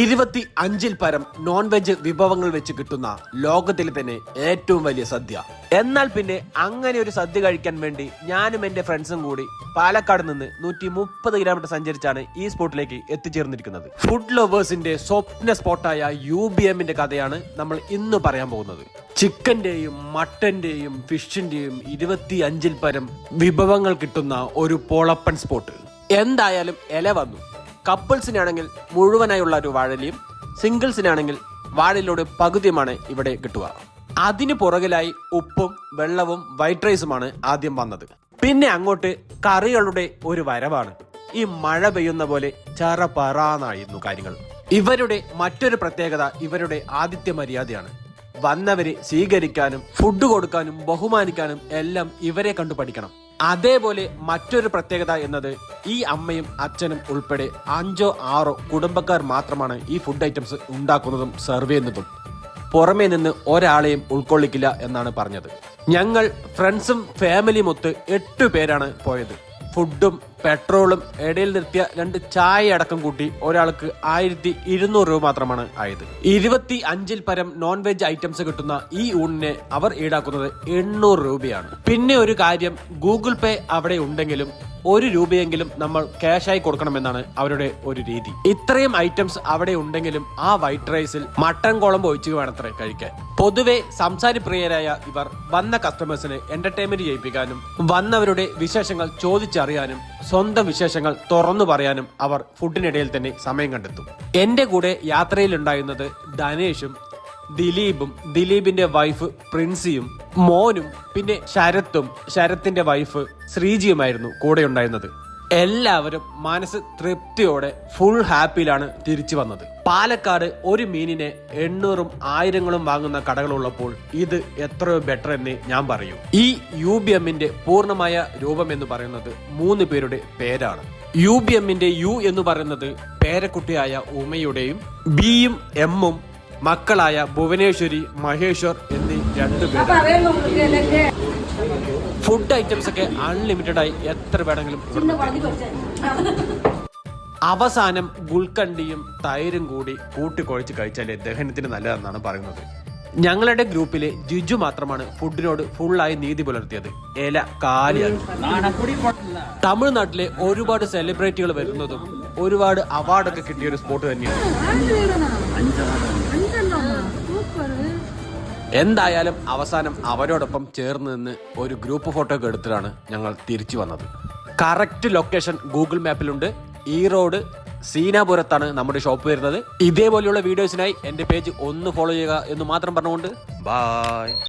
ഇരുപത്തി അഞ്ചിൽ പരം നോൺ വെജ് വിഭവങ്ങൾ വെച്ച് കിട്ടുന്ന ലോകത്തിലെ തന്നെ ഏറ്റവും വലിയ സദ്യ. എന്നാൽ പിന്നെ അങ്ങനെ ഒരു സദ്യ കഴിക്കാൻ വേണ്ടി ഞാനും എന്റെ ഫ്രണ്ട്സും കൂടി പാലക്കാട് നിന്ന് നൂറ്റി മുപ്പത് കിലോമീറ്റർ സഞ്ചരിച്ചാണ് ഈ സ്പോട്ടിലേക്ക് എത്തിച്ചേർന്നിരിക്കുന്നത്. ഫുഡ് ലവേഴ്സിന്റെ സ്വപ്ന സ്പോട്ടായ യു ബി എമ്മിന്റെ കഥയാണ് നമ്മൾ ഇന്ന് പറയാൻ പോകുന്നത്. ചിക്കന്റെയും മട്ടന്റെയും ഫിഷിന്റെയും ഇരുപത്തി അഞ്ചിൽ പരം വിഭവങ്ങൾ കിട്ടുന്ന ഒരു പോളപ്പൻ സ്പോട്ട്. എന്തായാലും ഇല വന്നു. കപ്പിൾസിനാണെങ്കിൽ മുഴുവനായുള്ള ഒരു വാഴലിയും സിംഗിൾസിനാണെങ്കിൽ വാഴലിയുടെ പകുതിയുമാണ് ഇവിടെ കിട്ടുക. അതിന് പുറകിലായി ഉപ്പും വെള്ളവും വൈറ്റ് റൈസുമാണ് ആദ്യം വന്നത്. പിന്നെ അങ്ങോട്ട് കറികളുടെ ഒരു വരവാണ്. ഈ മഴ പെയ്യുന്ന പോലെ ചറപറാന്നായിരുന്നു കാര്യങ്ങൾ. ഇവരുടെ മറ്റൊരു പ്രത്യേകത ഇവരുടെ ആദിത്യ മര്യാദയാണ്. വന്നവരെ സ്വീകരിക്കാനും ഫുഡ് കൊടുക്കാനും ബഹുമാനിക്കാനും എല്ലാം ഇവരെ കണ്ടു പഠിക്കണം. അതേപോലെ മറ്റൊരു പ്രത്യേകത എന്നത് ഈ അമ്മയും അച്ഛനും ഉൾപ്പെടെ അഞ്ചോ ആറോ കുടുംബക്കാർ മാത്രമാണ് ഈ ഫുഡ് ഐറ്റംസ് ഉണ്ടാക്കുന്നതും സെർവ് ചെയ്യുന്നതും. പുറമേ നിന്ന് ഒരാളെയും ഉൾക്കൊള്ളിക്കില്ല എന്നാണ് പറഞ്ഞത്. ഞങ്ങൾ ഫ്രണ്ട്സും ഫാമിലിയും ഒത്ത് എട്ട് പേരാണ് പോയത്. ഫുഡും പെട്രോളും ഇടയിൽ നിർത്തിയ രണ്ട് ചായ അടക്കം കൂട്ടി ഒരാൾക്ക് ആയിരത്തി ഇരുന്നൂറ് രൂപ മാത്രമാണ് ആയത്. ഇരുപത്തി അഞ്ചിൽ പരം നോൺ വെജ് ഐറ്റംസ് കിട്ടുന്ന ഈ ഊണിനെ അവർ ഈടാക്കുന്നത് എണ്ണൂറ് രൂപയാണ്. പിന്നെ ഒരു കാര്യം ഗൂഗിൾ പേ അവിടെ ഉണ്ടെങ്കിലും ഒരു രൂപയെങ്കിലും നമ്മൾ ക്യാഷായി കൊടുക്കണമെന്നാണ് അവരുടെ ഒരു രീതി. ഇത്രയും ഐറ്റംസ് അവിടെ ഉണ്ടെങ്കിലും ആ വൈറ്റ് റൈസിൽ മട്ടൻ കുളമ്പ് ഒഴിച്ചു വേണത്രേ കഴിക്കാൻ. പൊതുവെ സംസാരപ്രിയരായ ഇവർ വന്ന കസ്റ്റമേഴ്സിന് എന്റർടൈൻമെന്റ് ചെയ്യിപ്പിക്കാനും വന്നവരുടെ വിശേഷങ്ങൾ ചോദിച്ചറിയാനും സ്വന്തം വിശേഷങ്ങൾ തുറന്നു പറയാനും അവർ ഫുഡിനിടയിൽ തന്നെ സമയം കണ്ടെത്തും. എന്റെ കൂടെ യാത്രയിലുണ്ടായിരുന്നത് ധനേഷും ദിലീപും ദിലീപിന്റെ വൈഫ് പ്രിൻസിയും മോനും പിന്നെ ശരത്തും ശരത്തിന്റെ വൈഫ് ശ്രീജിയുമായിരുന്നു കൂടെ ഉണ്ടായിരുന്നത്. എല്ലാവരും മനസ്സ് തൃപ്തിയോടെ ഫുൾ ഹാപ്പിയിലാണ് തിരിച്ചു വന്നത്. പാലക്കാട് ഒരു മീനിനെ എണ്ണൂറും ആയിരങ്ങളും വാങ്ങുന്ന കടകളുള്ളപ്പോൾ ഇത് എത്രയോ ബെറ്റർ എന്ന് ഞാൻ പറയും. ഈ യു ബി എമ്മിന്റെ പൂർണമായ രൂപം എന്ന് പറയുന്നത് മൂന്ന് പേരുടെ പേരാണ്. യു ബി എമ്മിന്റെ യു എന്ന് പറയുന്നത് പേരക്കുട്ടിയായ ഉമയുടെയും ബിയും എമ്മും മക്കളായ ഭുവനേശ്വരി മഹേശ്വർ എന്നീ രണ്ടുപേരാണ് ഫുഡ് ഐറ്റംസ് ഒക്കെ അൺലിമിറ്റഡ് ആയി എത്ര വേണമെങ്കിലും അവസാനം ഗുൽക്കണ്ടിയും തൈരും കൂടി കൂട്ടിക്കുഴച്ച് കഴിച്ചാലേ ദഹനത്തിന് നല്ലതെന്നാണ് പറയുന്നത്. ഞങ്ങളുടെ ഗ്രൂപ്പിലെ ജിജു മാത്രമാണ് ഫുഡിനോട് ഫുള്ളായി നീതി പുലർത്തിയത്. ഇല കാലിയാണ് തമിഴ്നാട്ടിലെ ഒരുപാട് സെലിബ്രിറ്റികൾ വരുന്നതും ഒരുപാട് അവാർഡൊക്കെ കിട്ടിയ ഒരു സ്പോട്ട് തന്നെയാണ്. എന്തായാലും അവസാനം അവരോടൊപ്പം ചേർന്ന് നിന്ന് ഒരു ഗ്രൂപ്പ് ഫോട്ടോ ഒക്കെ എടുത്തിട്ടാണ് ഞങ്ങൾ തിരിച്ചു വന്നത്. കറക്റ്റ് ലൊക്കേഷൻ ഗൂഗിൾ മാപ്പിലുണ്ട് ഈ റോഡ് സീനാപുരത്താണ് നമ്മുടെ ഷോപ്പ് വരുന്നത്. ഇതേപോലെയുള്ള വീഡിയോസിനായി എന്റെ പേജ് ഒന്ന് ഫോളോ ചെയ്യുക എന്ന് മാത്രം പറഞ്ഞുകൊണ്ട് ബായ്